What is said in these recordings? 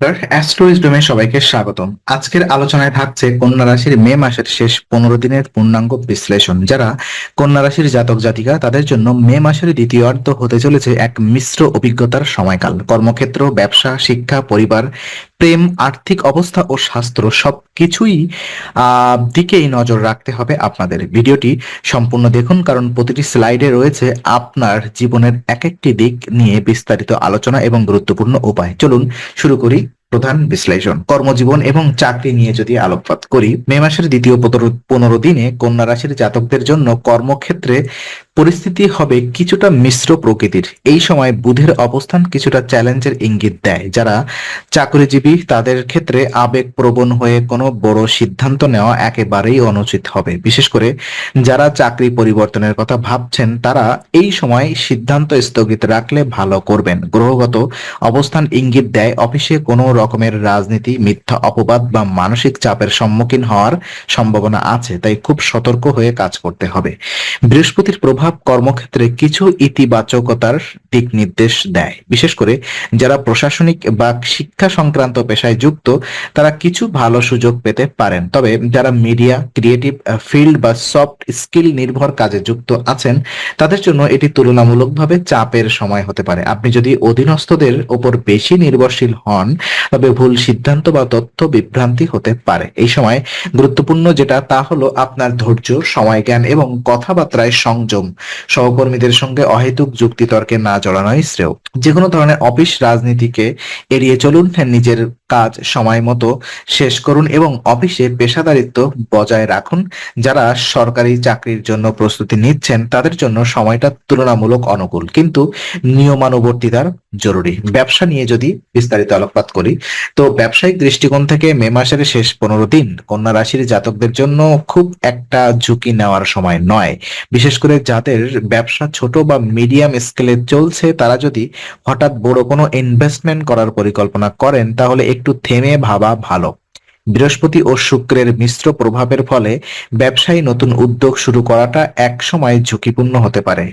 নমস্কার অ্যাস্ট্রোইজ ডোমে সবাইকে স্বাগতম। আজকের আলোচনায় থাকছে কন্যা রাশির মে মাসের শেষ পনেরো দিনের পূর্ণাঙ্গ বিশ্লেষণ। যারা কন্যা রাশির জাতক জাতিকা, তাদের জন্য মে মাসের দ্বিতীয়ার্ধ হতে চলেছে এক মিশ্র অভিজ্ঞতার সময়কাল। কর্মক্ষেত্র, ব্যবসা, শিক্ষা, পরিবার প্রেম, আর্থিক অবস্থা ও স্বাস্থ্য সবকিছুই আহ দিকেই নজর রাখতে হবে আপনাদের। ভিডিওটি সম্পূর্ণ দেখুন, কারণ প্রতিটি স্লাইডে রয়েছে আপনার জীবনের এক একটি দিক নিয়ে বিস্তারিত আলোচনা এবং গুরুত্বপূর্ণ উপায়। চলুন শুরু করি প্রধান বিশ্লেষণ। কর্মজীবন এবং চাকরি নিয়ে যদি আলোকপাত করি, মে মাসের দ্বিতীয় পনেরো দিনে কন্যা রাশির জাতকদের জন্য কর্মক্ষেত্রে পরিস্থিতি হবে কিছুটা মিশ্র প্রকৃতির। এই সময় বুধের অবস্থান কিছুটা চ্যালেঞ্জের ইঙ্গিত দেয়, যারা চাকরিজীবী, তাদের ক্ষেত্রে আবেগ প্রবণ হয়ে কোনো বড় সিদ্ধান্ত নেওয়া একেবারেই অনুচিত হবে। বিশেষ করে যারা চাকরি পরিবর্তনের কথা ভাবছেন, তারা এই সময় সিদ্ধান্ত স্থগিত রাখলে ভালো করবেন। গ্রহগত অবস্থান ইঙ্গিত দেয়, অফিসে কোনো রকমের রাজনীতি, মিথ্যা অপবাদ বা মানসিক চাপের সম্মুখীন হওয়ার সম্ভাবনা আছে, তাই খুব সতর্ক হয়ে কাজ করতে হবে। বৃহস্পতির প্রভাব কর্মক্ষেত্রে কিছু ইতিবাচকতার দিক নির্দেশ দেয়। বিশেষ করে যারা প্রশাসনিক বা শিক্ষা সংক্রান্ত পেশায় যুক্ত, তারা কিছু ভালো সুযোগ পেতে পারেন। তবে যারা মিডিয়া, ক্রিয়েটিভ ফিল্ড বা সফট স্কিল নির্ভর কাজে যুক্ত আছেন, তাদের জন্য এটি তুলনামূলকভাবে চাপের সময় হতে পারে। আপনি যদি অধীনস্থদের ওপর বেশি নির্ভরশীল হন, তবে ভুল সিদ্ধান্ত বা তথ্য বিভ্রান্তি হতে পারে। এই সময় গুরুত্বপূর্ণ যেটা, তা হলো আপনার ধৈর্য সময় জ্ঞান এবং কথাবার্তায় সংযম। সহকর্মীদের সঙ্গে অহেতুক যুক্তিতর্কে না জড়ানোই শ্রেয়। যে কোনো ধরনের অফিস রাজনীতিকে এড়িয়ে চলুন, নিজের কাজ সময় মতো শেষ করুন এবং অফিসে পেশাদারিত্ব বজায় রাখুন। যারা সরকারি চাকরির জন্য প্রস্তুতি নিচ্ছেন, তাদের জন্য সময়টা তুলনামূলক অনুকূল, কিন্তু নিয়মানুবর্তিতার জরুরি। ব্যবসা নিয়ে যদি বিস্তারিত আলোকপাত করি, তো ব্যবসায়িক দৃষ্টিকোণ থেকে মে মাসের শেষ পনেরো দিন কন্যা রাশির জাতকদের জন্য খুব একটা ঝুঁকি নেওয়ার সময় নয়। বিশেষ করে যাদের ব্যবসা ছোট বা মিডিয়াম স্কেলে চলছে, তারা যদি হঠাৎ বড় কোনো ইনভেস্টমেন্ট করার পরিকল্পনা করেন, তাহলে একটু থেমে ভাবা ভালো। বৃহস্পতি ও শুক্রের মিশ্র প্রভাবের ফলে ব্যবসায়ী নতুন উদ্যোগ শুরু করাটা এক সময় ঝুঁকিপূর্ণ হতে পারে।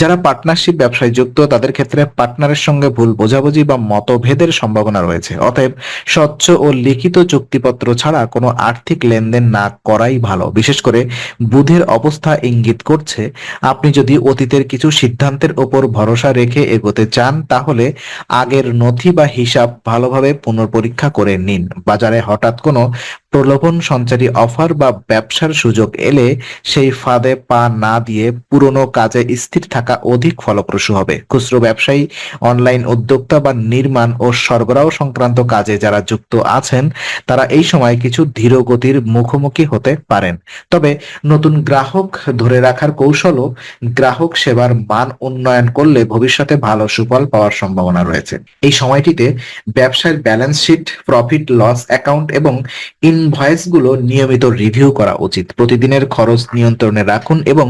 যারা পার্টনারশিপ ব্যবসায় যুক্ত, তাদের ক্ষেত্রে পার্টনারের সঙ্গে ভুল বোঝাবুঝি বা মতভেদের সম্ভাবনা রয়েছে। অতএব স্বচ্ছ ও লিখিত চুক্তিপত্র ছাড়া কোনো আর্থিক লেনদেন না করাই ভালো। বিশেষ করে বুধের অবস্থা ইঙ্গিত করছে, আপনি যদি অতীতের কিছু সিদ্ধান্তের ওপর ভরসা রেখে এগোতে চান, তাহলে আগের নথি বা হিসাব ভালোভাবে পুনর্পরীক্ষা করে নিন। বাজারে হঠাৎ কোনো প্রলোভন সঞ্চারী অফার বা ব্যবসার সুযোগ এলে সেই ফাঁদে পা না দিয়ে পুরনো কাজে স্থির থাকা অধিক ফলপ্রসূ হবে। খুচরো ব্যবসায়ী, অনলাইন উদ্যোক্তা বা নির্মাণ ও সরবরাহ সংক্রান্ত কাজে যারা যুক্ত আছেন, তারা এই সময় কিছু ধীর গতির মুখোমুখি হতে পারেন। তবে নতুন গ্রাহক ধরে রাখার কৌশলও গ্রাহক সেবার মান উন্নয়ন করলে ভবিষ্যতে ভালো সুফল পাওয়ার সম্ভাবনা রয়েছে। এই সময়টিতে ব্যবসার balance sheet, profit, loss account এবং ইনভয়েস গুলো নিয়মিত রিভিউ করা উচিত। প্রতিদিনের খরচ নিয়ন্ত্রণে রাখুন এবং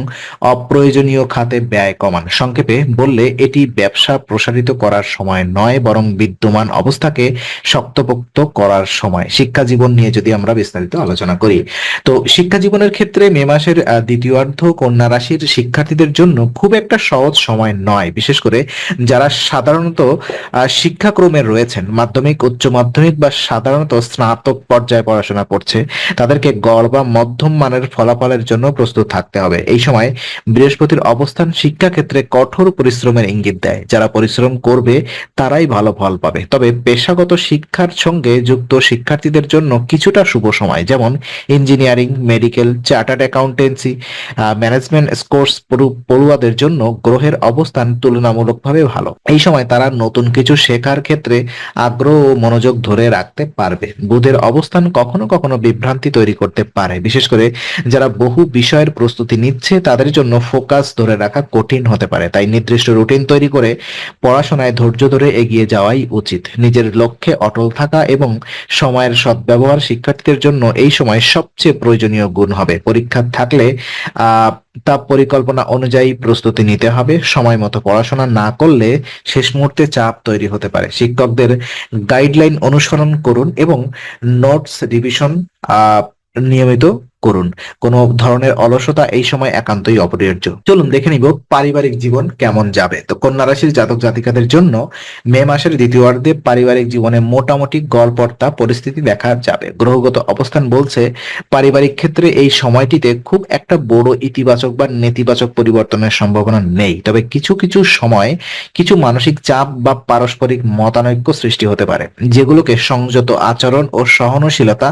অপ্রয়োজনীয় খাতে ব্যয় কমান। সংক্ষেপে বললে, এটি ব্যবসা প্রসারিত করার সময় নয়, বরং বিদ্যমান অবস্থাকে শক্তপোক্ত করার সময়। শিক্ষা জীবন নিয়ে যদি আমরা বিস্তারিত আলোচনা করি, তো শিক্ষা জীবনের ক্ষেত্রে মে মাসের দ্বিতীয়ার্ধ কন্যা রাশির শিক্ষার্থীদের জন্য খুব একটা সহজ সময় নয়। বিশেষ করে যারা সাধারণত শিক্ষাক্রমে রয়েছেন, মাধ্যমিক, উচ্চ মাধ্যমিক বা সাধারণত স্নাতক পর্যায়ে পড়াশোনা করছে, তাদেরকে গড় বা মধ্যম মানের ফলাফলের জন্য প্রস্তুত থাকতে হবে। এই সময় বৃহস্পতির অবস্থান শিক্ষাক্ষেত্রে কঠোর পরিশ্রমের ইঙ্গিত দেয়। যারা পরিশ্রম করবে, তারাই ভালো ফল পাবে। তবে পেশাগত শিক্ষার সঙ্গে যুক্ত শিক্ষার্থীদের জন্য কিছুটা শুভ সময়, যেমন engineering, medical, chartered accountancy management course পড়ুয়াদের জন্য গ্রহের অবস্থান তুলনামূলকভাবে ভালো। এই সময় তারা নতুন কিছু শেখার ক্ষেত্রে আগ্রহ ও মনোযোগ ধরে রাখতে পারবে। বুধের অবস্থান কখনো কখনো বিভ্রান্তি তৈরি করতে পারে। বিশেষ করে যারা বহু বিষয়ের প্রস্তুতি নিচ্ছে, তাদের জন্য ফোকাস ধরে রাখা কঠিন হতে পারে। তাই নির্দিষ্ট রুটিন তৈরি করে পড়াশোনায় ধৈর্য ধরে এগিয়ে যাওয়াই উচিত। নিজের লক্ষ্যে অটল থাকা এবং সময়ের সদ্ব্যবহার শিক্ষার্থীদের জন্য এই সময় সবচেয়ে প্রয়োজনীয় গুণ হবে। পরীক্ষা থাকলে, আহ তা পরিকল্পনা অনুযায়ী প্রস্তুতি নিতে হবে। সময় মতো পড়াশোনা না করলে শেষ মুহূর্তে চাপ তৈরি হতে পারে। শিক্ষকদের গাইডলাইন অনুসরণ করুন এবং নোটস রিভিশন নিয়মিত করুন। কোনো ধরনের অলসতা এই সময় একান্তই অপরিহার্য। চলুন দেখে নিব পারিবারিক জীবন কেমন যাবে। তো কন্যা রাশির জাতক জাতিকাদের জন্য মে মাসের দ্বিতীয়ার্ধে পারিবারিক জীবনে মোটামুটি গড়পড়তা পরিস্থিতি দেখা যাবে। গ্রহগত অবস্থান বলছে পারিবারিক ক্ষেত্রে এই সময়টিতে খুব একটা বড় ইতিবাচক বা নেতিবাচক পরিবর্তনের সম্ভাবনা নেই। তবে কিছু কিছু সময় কিছু মানসিক চাপ বা পারস্পরিক মতানৈক্য সৃষ্টি হতে পারে, যেগুলোকে সংযত আচরণ ও সহনশীলতা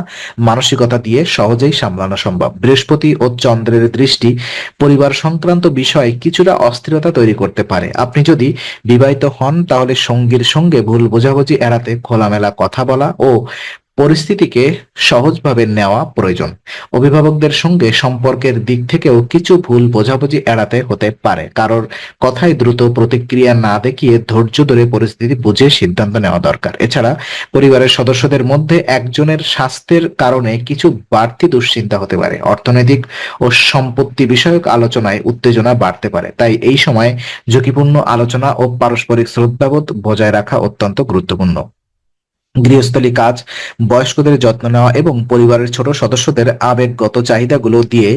মানসিকতা দিয়ে সহজেই সামলানো সম্ভব। বৃহস্পতি ও চন্দ্রের দৃষ্টি পরিবার সংক্রান্ত বিষয়ে কিছুটা অস্থিরতা তৈরি করতে পারে। আপনি যদি বিবাহিত হন, তাহলে সঙ্গীর সঙ্গে ভুল বোঝাবুঝি এড়াতে খোলামেলা কথা বলা ও পরিস্থিতিকে সহজভাবে নেওয়া প্রয়োজন। অভিভাবকদের সঙ্গে সম্পর্কের দিক থেকেও কিছু ভুল বোঝাবুঝি এড়াতে হতে পারে। কারোর কথায় দ্রুত প্রতিক্রিয়া না দেখিয়ে ধৈর্য ধরে পরিস্থিতি বুঝে সিদ্ধান্ত নেওয়া দরকার। এছাড়া পরিবারের সদস্যদের মধ্যে একজনের স্বাস্থ্যের কারণে কিছু বাড়তি দুশ্চিন্তা হতে পারে। অর্থনৈতিক ও সম্পত্তি বিষয়ক আলোচনায় উত্তেজনা বাড়তে পারে। তাই এই সময় ঝুঁকিপূর্ণ আলোচনা ও পারস্পরিক শ্রদ্ধাবোধ বজায় রাখা অত্যন্ত গুরুত্বপূর্ণ। গৃহস্থলী কাজ, বয়স্কদের যত্ন নেওয়া এবং পরিবারের ছোট সদস্যদের আবেগগত চাহিদাগুলো দিয়ে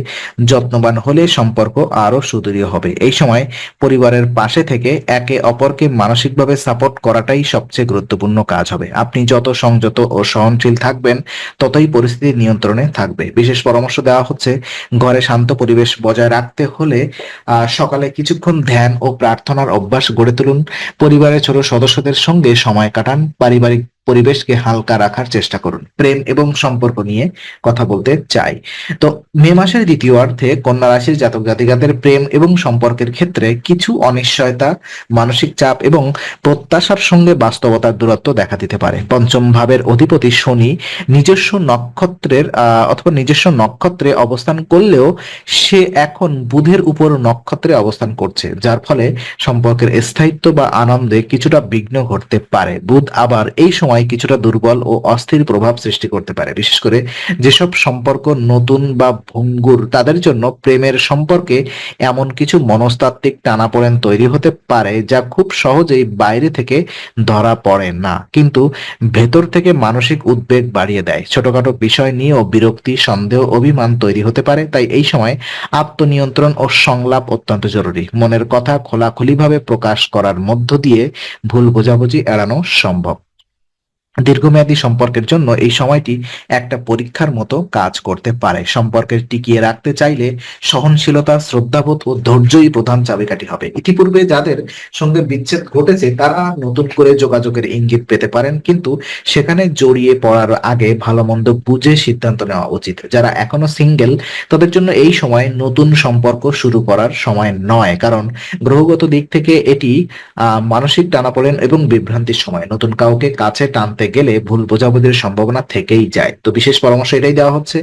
যত্নবান হলে সম্পর্ক আরও সুদৃঢ় হবে। এই সময় পরিবারের পাশে থেকে একে অপরকে মানসিকভাবে সাপোর্ট করাটাই সবচেয়ে গুরুত্বপূর্ণ কাজ হবে। আপনি যত সংযত ও সহনশীল থাকবেন, ততই পরিস্থিতি নিয়ন্ত্রণে থাকবে। বিশেষ পরামর্শ দেওয়া হচ্ছে, ঘরে শান্ত পরিবেশ বজায় রাখতে হলে সকালে কিছুক্ষণ ধ্যান ও প্রার্থনার অভ্যাস গড়ে তুলুন। পরিবারের ছোট সদস্যদের সঙ্গে সময় কাটান। পারিবারিক পরিবেশকে হালকা রাখার চেষ্টা করুন। প্রেম এবং সম্পর্ক নিয়ে কথা বলতে চাই। তো মে মাসের দ্বিতীয় অর্থে কন্যা রাশির জাতক জাতিকাদের প্রেম এবং সম্পর্কের ক্ষেত্রে কিছু অনিশ্চয়তা, মানসিক চাপ এবং প্রত্যাশার সঙ্গে বাস্তবতার দূরত্ব দেখা দিতে পারে। পঞ্চম ভাবের অধিপতি শনি নিজস্ব নক্ষত্রের অথবা নিজস্ব নক্ষত্রে অবস্থান করলেও সে এখন বুধের উপর নক্ষত্রে অবস্থান করছে, যার ফলে সম্পর্কের স্থায়িত্ব বা আনন্দে কিছুটা বিঘ্ন ঘটতে পারে। বুধ আবার এই সময় কিছুটা দুর্বল ও অস্থির প্রভাব সৃষ্টি করতে পারে। বিশেষ করে যেসব সম্পর্ক নতুন বা ভঙ্গুর, তাদের জন্য প্রেমের সম্পর্কে এমন কিছু মনস্তাত্ত্বিক টানাপোড়েন তৈরি হতে পারে যা খুব সহজেই বাইরে থেকে ধরা পড়ে না। কিন্তু ভেতর থেকে মানসিক উদ্বেগ বাড়িয়ে দেয়। ছোটখাটো বিষয় নিয়েও বিরক্তি, সন্দেহ, অভিমান তৈরি হতে পারে। তাই এই সময় আত্মনিয়ন্ত্রণ ও সংলাপ অত্যন্ত জরুরি। মনের কথা খোলাখুলিভাবে প্রকাশ করার মধ্য দিয়ে ভুল বোঝাবুঝি এড়ানো সম্ভব। দীর্ঘমেয়াদী সম্পর্কের জন্য এই সময়টি একটা পরীক্ষার মতো কাজ করতে পারে। সম্পর্কে টিকিয়ে রাখতে চাইলে সহনশীলতা, শ্রদ্ধাবোধ ও ধৈর্যই প্রধান চাবিকাঠি হবে। ইতিপূর্বে যাদের সঙ্গে বিচ্ছেদ ঘটেছে, তারা নতুন করে যোগাযোগের ইঙ্গিত পেতে পারেন, কিন্তু সেখানে জড়িয়ে পড়ার আগে ভালো মন্দ বুঝে সিদ্ধান্ত নেওয়া উচিত। যারা এখনও সিঙ্গেল, তাদের জন্য এই সময় নতুন সম্পর্ক শুরু করার সময় নয়, কারণ গ্রহগত দিক থেকে এটি মানসিক টানাপোড়েন এবং বিভ্রান্তির সময়। নতুন কাউকে কাছে টানতে গেলে ভুল বোঝাবুঝির সম্ভাবনা থেকেই যায়। তো বিশেষ পরামর্শ এটাই দেওয়া হচ্ছে,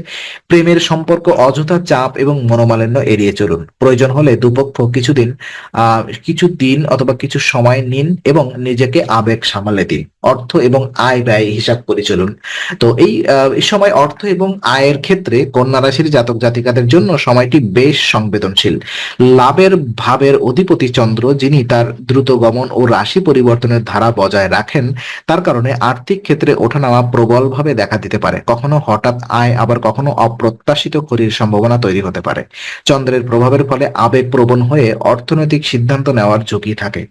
প্রেমের সম্পর্ক অযথা চাপ এবং মনোমালিন্য এড়িয়ে চলুন। প্রয়োজন হলে দুপক্ষ কিছুদিন কিছু দিন অথবা কিছু সময় নিন এবং নিজেকে আবেগ সামালে দিন। অর্থ এবং আয় ব্যয় হিসাব করে চলুন। তো এই সময় অর্থ এবং আয়ের ক্ষেত্রে কন্যা রাশির জাতক জাতিকাদের জন্য সময়টি বেশ সংবেদনশীল। লাভের ভাবের অধিপতি চন্দ্র যিনি তার দ্রুত গমন ও রাশি পরিবর্তনের ধারা বজায় রাখেন, তার কারণে আর্থিক ক্ষেত্রে ওঠানামা প্রবলভাবে দেখা দিতে পারে। কখনো হঠাৎ আয়, আবার কখনো অপ্রত্যাশিত ক্ষতির সম্ভাবনা তৈরি হতে পারে। চন্দ্রের প্রভাবের ফলে আবেগপ্রবণ হয়ে অর্থনৈতিক সিদ্ধান্ত নেওয়ার ঝুঁকি থাকে।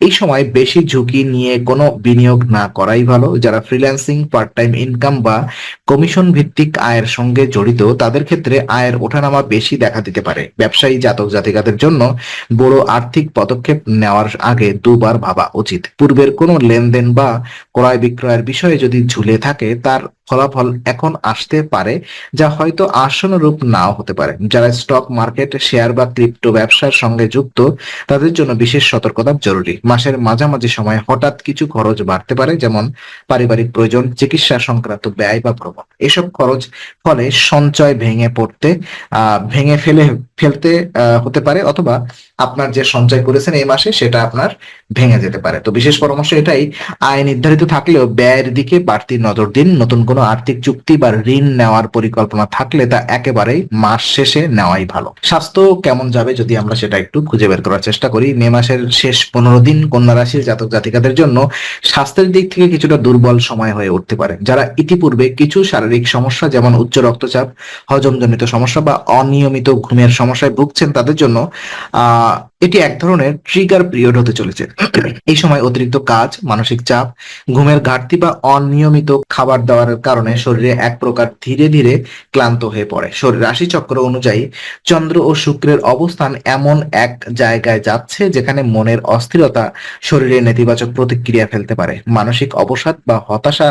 এই সময় বেশি ঝুঁকি নিয়ে কোনো বিনিয়োগ না করাই ভালো। যারা ফ্রিল্যান্সিং পার্ট টাইম ইনকাম বা কমিশন ভিত্তিক আয়ের সঙ্গে জড়িত, তাদের ক্ষেত্রে আয়ের ওঠানামা বেশি দেখা দিতে পারে। ব্যবসায়ী, জাতক, জাতিকাদের জন্য বড় আর্থিক পদক্ষেপ নেওয়ার আগে দুবার ভাবা উচিত। পূর্বের কোনো লেনদেন বা ক্রয় বিক্রয়ের বিষয়ে যদি ঝুলে থাকে তার ফলাফল এখন আসতে পারে, যা হয়তো আসনরূপ নাও হতে পারে। যারা স্টক মার্কেট শেয়ার বা ক্রিপ্টো ব্যবসার সঙ্গে যুক্ত, তাদের জন্য বিশেষ সতর্কতা জরুরি। মাসের মাঝামাঝি সময় হঠাৎ কিছু খরচ বাড়তে পারে, যেমন পারিবারিক প্রয়োজন, চিকিৎসা সংক্রান্ত ব্যয় বা ভ্রমণ এসব খরচ ফলে সঞ্চয় ভেঙে পড়তে ভেঙে ফেলে, ফেলতে হতে পারে, অথবা আপনার যে সঞ্চয় করেছেন এই মাসে, সেটা আপনার ভেঙে যেতে পারে। তো বিশেষ পরামর্শ এটাই, আয় নির্ধারিত থাকলেও ব্যয়ের দিকে বাড়তি নজর দিন, নতুন কোনো আর্থিক চুক্তি বা ঋণ নেওয়ার পরিকল্পনা থাকলে তা একেবারেই মাস শেষে নেওয়াই ভালো। স্বাস্থ্য কেমন যাবে যদি আমরা সেটা একটু খুঁজে বের করার চেষ্টা করি। মে মাসের শেষ পনেরো দিন কন্যা রাশির জাতক জাতিকাদের জন্য স্বাস্থ্যের দিক থেকে কিছুটা দুর্বল সময় হয়ে উঠতে পারে। যারা ইতিপূর্বে কিছু শারীরিক সমস্যা যেমন উচ্চ রক্তচাপ, হজমজনিত সমস্যা বা অনিয়মিত ঘুমের সমস্যায় ভুগছেন তাদের জন্য আহ এটি এক ধরনের ট্রিগার পিরিয়ড হতে চলেছে। এই সময় অতিরিক্ত কাজ, মানসিক চাপ, ঘুমের ঘাটতি বা অনিয়মিত খাবার দাবারের কারণে শরীরে এক প্রকার ধীরে ধীরে ক্লান্ত হয়ে পড়ে। শরীর রাশি চক্র অনুযায়ী চন্দ্র ও শুক্রের অবস্থান এমন এক জায়গায় যাচ্ছে যেখানে মনের অস্থিরতা শরীরে নেতিবাচক প্রতিক্রিয়া ফেলতে পারে। মানসিক অবসাদ বা হতাশা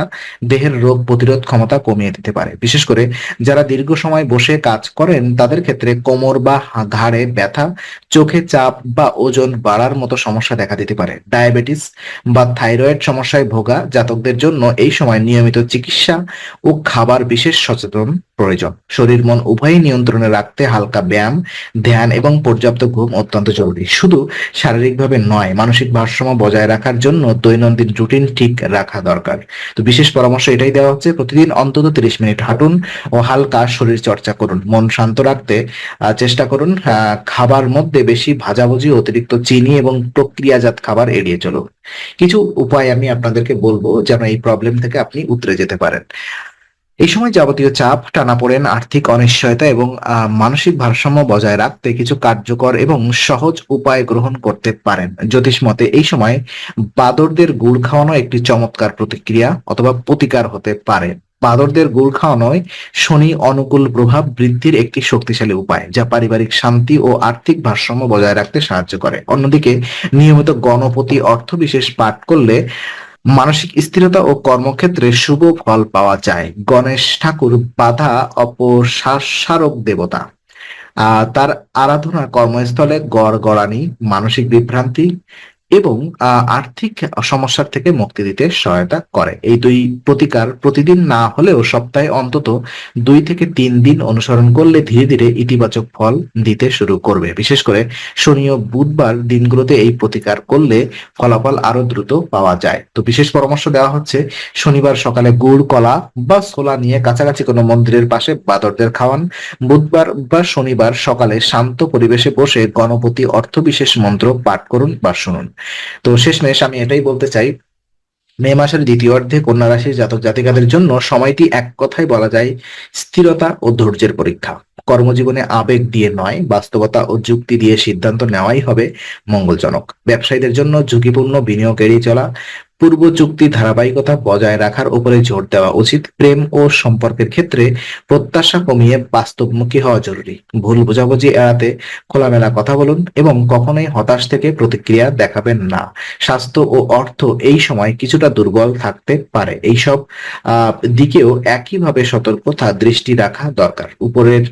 দেহের রোগ প্রতিরোধ ক্ষমতা কমিয়ে দিতে পারে। বিশেষ করে যারা দীর্ঘ সময় বসে কাজ করেন, তাদের ক্ষেত্রে কোমর বা ঘাড়ে ব্যথা, চোখে চাপ বা ওজন বাড়ার মতো সমস্যা দেখা দিতে পারে। ডায়াবেটিস বা থাইরয়েড সমস্যায় ভোগা জাতকদের জন্য এই সময় নিয়মিত চিকিৎসা ও খাবার বিশেষ সচেতন প্রয়োজন। শরীর, মন উভয়ই নিয়ন্ত্রণে রাখতে হালকা ব্যায়াম, ধ্যান এবং পর্যাপ্ত ঘুম অত্যন্ত জরুরি। শুধু শারীরিকভাবে নয়, মানসিক ভারসাম্য বজায় রাখার জন্য দৈনন্দিন রুটিন ঠিক রাখা দরকার। তো বিশেষ পরামর্শ এটাই দেওয়া হচ্ছে, প্রতিদিন অন্তত তিরিশ মিনিট হাঁটুন ও হালকা শরীর চর্চা করুন। মন শান্ত রাখতে চেষ্টা করুন খাবার মধ্যে বেশি ভাজাভুজি, অতিরিক্ত চিনি এবং প্রক্রিয়াজাত খাবার এড়িয়ে চলুন। কিছু উপায় আমি আপনাদেরকে বলব যেন এই প্রবলেম থেকে আপনি উতরে যেতে পারেন। এই সময় যাবতীয় চাপ, টানাপোড়েন, আর্থিক অনিশ্চয়তা এবং মানসিক ভারসাম্য বজায় রাখতে কিছু কার্যকর এবং সহজ উপায় গ্রহণ করতে পারেন। জ্যোতিষ মতে এই সময় বাদরদের গুড় খাওয়ানো একটি চমৎকার প্রতিক্রিয়া অথবা প্রতিকার হতে পারে। বাদরদের গুড় খাওয়ানোয় শনি অনুকূল প্রভাব বৃদ্ধির একটি শক্তিশালী উপায়, যা পারিবারিক শান্তি ও আর্থিক ভারসাম্য বজায় রাখতে সাহায্য করে। অন্যদিকে, নিয়মিত গণপতি অর্থ বিশেষ পাঠ করলে মানসিক স্থিরতা ও কর্মক্ষেত্রে শুভ ফল পাওয়া যায়। গণেশ ঠাকুর বাধা অপসারক দেবতা। তার আরাধনা কর্মস্থলে গড় গড়ানি, মানসিক বিভ্রান্তি এবং আর্থিক সমস্যার থেকে মুক্তি দিতে সহায়তা করে। এই দুই প্রতিকার প্রতিদিন না হলেও সপ্তাহে অন্তত দুই থেকে তিন দিন অনুসরণ করলে ধীরে ধীরে ইতিবাচক ফল দিতে শুরু করবে। বিশেষ করে শনি ও বুধবার দিনগুলোতে এই প্রতিকার করলে ফলাফল আরও দ্রুত পাওয়া যায়। তো বিশেষ পরামর্শ দেওয়া হচ্ছে, শনিবার সকালে গুড়, কলা বা ছোলা নিয়ে কাছাকাছি কোনো মন্দিরের পাশে বাদরদের খাওয়ান। বুধবার বা শনিবার সকালে শান্ত পরিবেশে বসে গণপতি অর্থ বিশেষ মন্ত্র পাঠ করুন বা শুনুন। তো শেষমেশ আমি এটাই বলতে চাই, মে মাসের দ্বিতীয় অর্ধে কন্যা রাশির জাতক জাতিকাদের জন্য সময়টি এক কথায় বলা যায় স্থিরতা ও ধৈর্যের পরীক্ষা। কর্মজীবনে আবেগ দিয়ে নয়, বাস্তবতা ও যুক্তি দিয়ে সিদ্ধান্ত নেওয়াই হবে মঙ্গলজনক। ব্যবসায়ীদের জন্য ঝুঁকিপূর্ণ বিনিয়োগ এড়িয়ে চলা পূর্ব চুক্তি ধারাবাহিকতা বজায় রাখার উপরে জোর দেওয়া উচিত। প্রেম ও সম্পর্কের ক্ষেত্রে প্রত্যাশা কমিয়ে বাস্তবমুখী হওয়া জরুরি। ভুল বোঝাবুঝি এড়াতে খোলামেলা কথা বলুন এবং কখনোই হতাশ থেকে প্রতিক্রিয়া দেখাবেন না। স্বাস্থ্য ও অর্থ এই সময় কিছুটা দুর্বল থাকতে পারে। এইসব দিকেও একইভাবে সতর্কতা দৃষ্টি রাখা দরকার। উপরের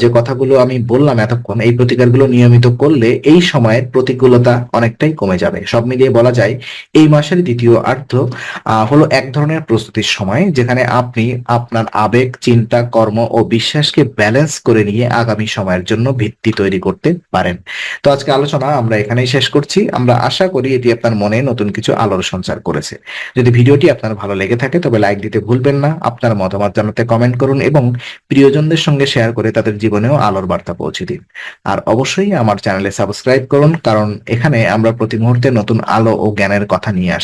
যে কথাগুলো আমি বললাম এতক্ষণ, এই প্রতিকারগুলো নিয়মিত করলে এই সময়ের প্রতিকূলতা অনেকটাই কমে যাবে। সব মিলিয়ে বলা যায়, এই মাসের দ্বিতীয় আহ, হলো এক ধরনের প্রস্তুতির সময় যেখানে আপনি আপনার আবেগ চিন্তা কর্ম ও বিশ্বাসকে ব্যালেন্স করে নিয়ে আগামী সময়ের জন্য ভিত্তি তৈরি করতে পারেন। তো আজকে আলোচনা আমরা এখানেই শেষ করছি। আমরা আশা করি এটি আপনার মনে নতুন কিছু আলোর সঞ্চার করেছে। যদি ভিডিওটি আপনার ভালো লেগে থাকে তবে লাইক দিতে ভুলবেন না। আপনার মতামত জানাতে কমেন্ট করুন এবং প্রিয়জনদের সঙ্গে শেয়ার করে তাদের জীবনেও আলোর বার্তা পৌঁছে দিন। আর অবশ্যই আমার চ্যানেলে সাবস্ক্রাইব করুন কারণ এখানে আমরা প্রতি মুহূর্তে নতুন আলো ও জ্ঞানের কথা নিয়ে